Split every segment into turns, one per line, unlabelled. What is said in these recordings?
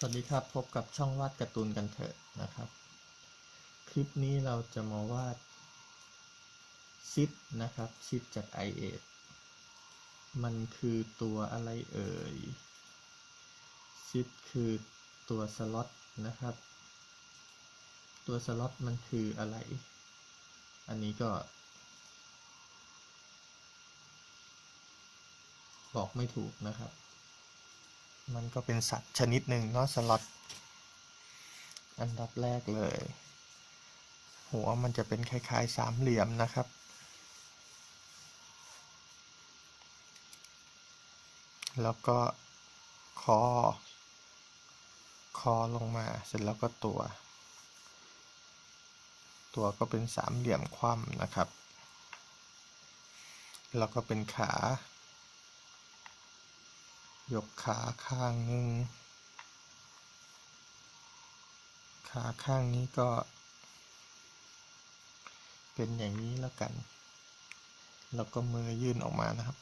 สวัสดีครับ พบกับช่องวาดการ์ตูนกันเถอะนะครับ คลิปนี้เราจะมาวาดซิปนะครับซิปจาก i อมันคือตัวอะไรเอ่ยซิปคือตัวสล็อตนะครับ ตัวสล็อตมันคืออะไร อันนี้ก็ บอกไม่ถูกนะครับ มันก็เป็นสัตว์ชนิดหนึ่งเนาะสล็อตอันดับแรกเลย หัวมันจะเป็นคล้ายๆสามเหลี่ยมนะครับ แล้วก็คอ คอลงมาเสร็จแล้วก็ตัว ตัวก็เป็นสามเหลี่ยมคว่ำนะครับ แล้วก็เป็นขา ยกขาข้างหนึ่ง ขาข้างนี้ก็ เป็นอย่างนี้แล้วกัน แล้วก็มือยื่นออกมานะครับ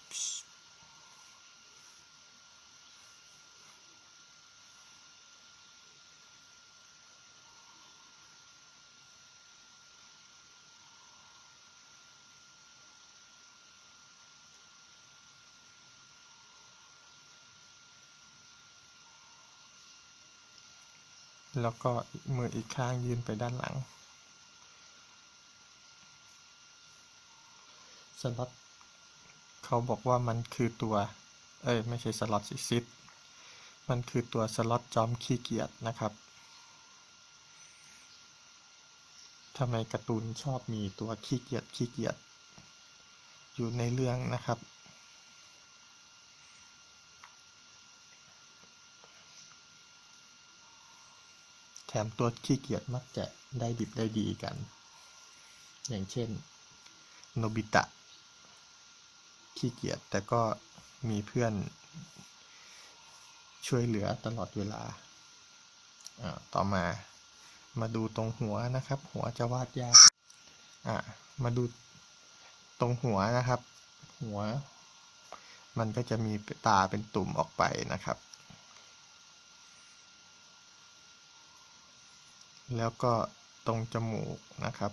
แล้วก็มืออีกข้างยืนไปด้านหลังสล็อตเขาบอกว่ามันคือตัว เอ้ย ไม่ใช่สล็อตสิซิดมันคือตัวสล็อตจอมขี้เกียจนะครับทำไมการ์ตูนชอบมีตัวขี้เกียจขี้เกียจอยู่ในเรื่องนะครับ แถมตัวขี้เกียจมักจะได้ดิบได้ดีกัน อย่างเช่น โนบิตะ ขี้เกียจแต่ก็มีเพื่อนช่วยเหลือตลอดเวลา ต่อมามาดูตรงหัวนะครับ หัวจะวาดยากมาดูตรงหัวนะครับ หัว มันก็จะมีตาเป็นตุ่มออกไปนะครับ แล้วก็ตรงจมูกนะครับ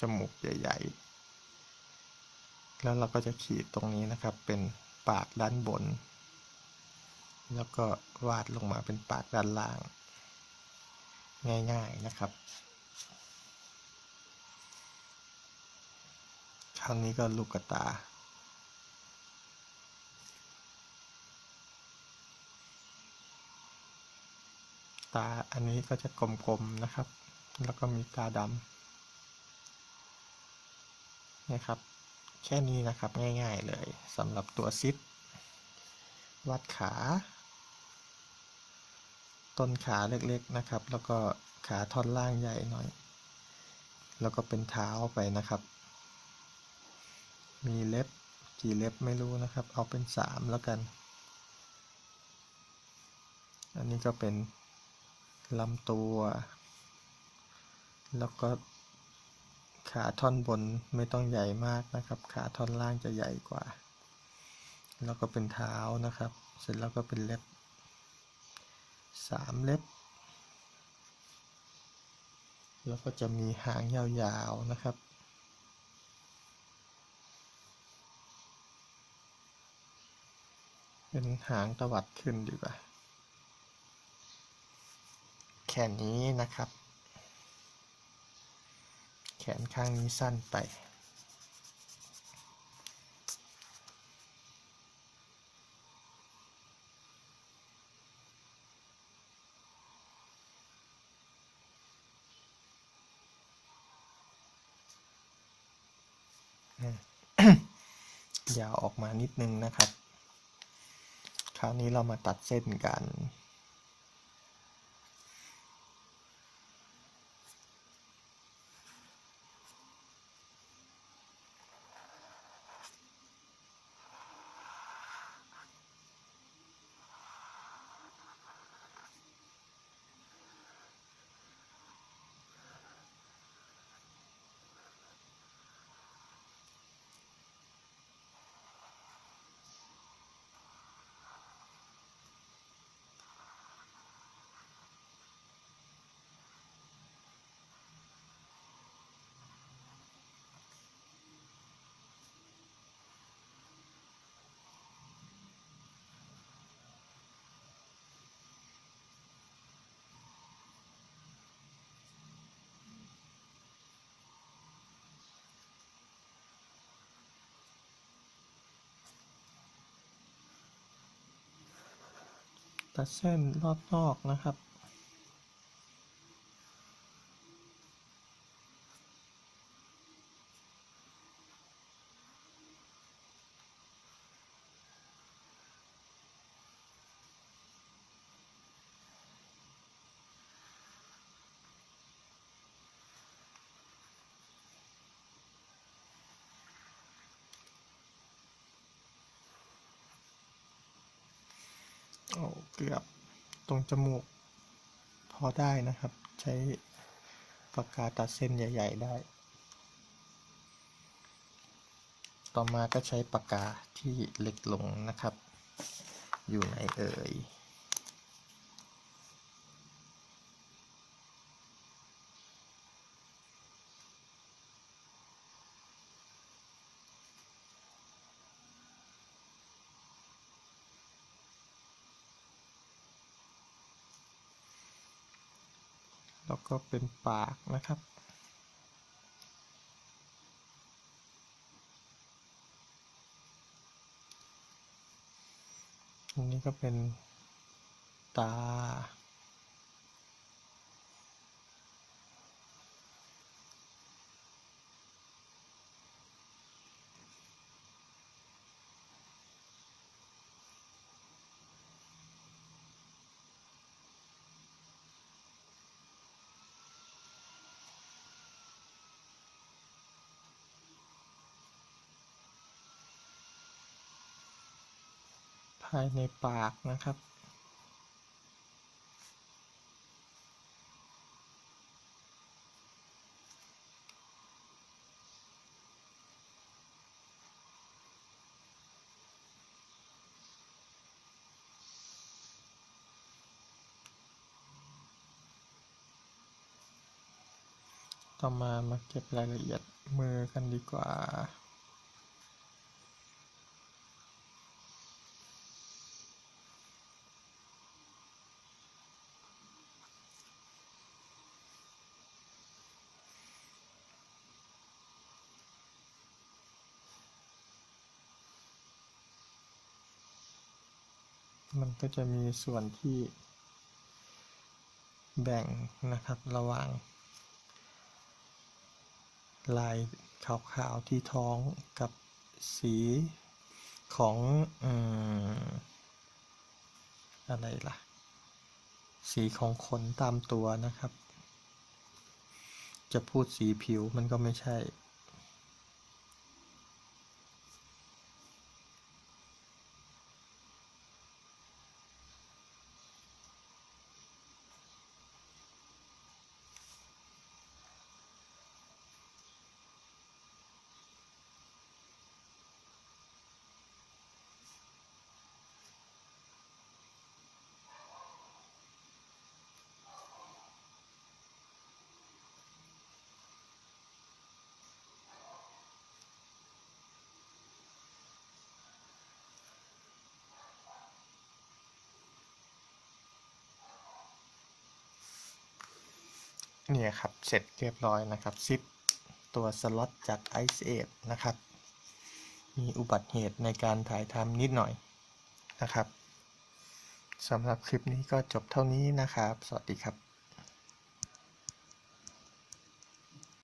จมูกใหญ่ ๆ แล้วเราก็จะขีดตรงนี้นะครับ เป็นปากด้านบน แล้วก็วาดลงมาเป็นปากด้านล่าง ง่ายๆนะครับ คราวนี้ก็ลูกกระตา ตาอันนี้ก็จะกลมๆนะครับ แล้วก็มีตาดำนะครับ แค่นี้นะครับง่ายๆเลยสำหรับตัวซิปวัดขา ต้นขาเล็กๆนะครับ แล้วก็ขาท่อนล่างใหญ่หน่อย แล้วก็เป็นเท้าไปนะครับ มีเล็บกี่เล็บไม่รู้นะครับ เอาเป็นสามแล้วกัน อันนี้ก็เป็น ลำตัว แล้วก็ขาท่อนบนไม่ต้องใหญ่มากนะครับ ขาท่อนล่างจะใหญ่กว่า แล้วก็เป็นเท้านะครับ เสร็จแล้วก็เป็นเล็บสามเล็บ แล้วก็จะมีหางยาวๆนะครับเป็นหางตวัดขึ้นดีกว่า แค่นี้นะครับ แขนข้างนี้สั้นไป ยาวออกมานิดนึงนะครับ คราวนี้เรามาตัดเส้นกัน ตัดเส้นรอบนอกนะครับ เกือบตรงจมูก พอได้นะครับ ใช้ปากกาตัดเส้นใหญ่ ๆ ได้ ต่อมาก็ใช้ปากกาที่เล็กลงนะครับ อยู่ไหนเอ่ย แล้วก็เป็นปากนะครับ อันนี้ก็เป็นตาายในปากนะครับ ต่อมามาเก็บรายละเอียดมือกันดีกว่า มันก็จะมีส่วนที่แบ่งนะครับระหว่าง ลายขาวๆที่ท้องกับสีของออะไรล่ะ สีของขนตามตัวนะครับ จะพูดสีผิวมันก็ไม่ใช่ เนี่ยครับ เสร็จเรียบร้อยนะครับซิปตัวสล็อตจาก Ice Age นะครับ มีอุบัติเหตุในการถ่ายทำนิดหน่อยนะครับสำหรับคลิปนี้ก็จบเท่านี้นะครับ สวัสดีครับ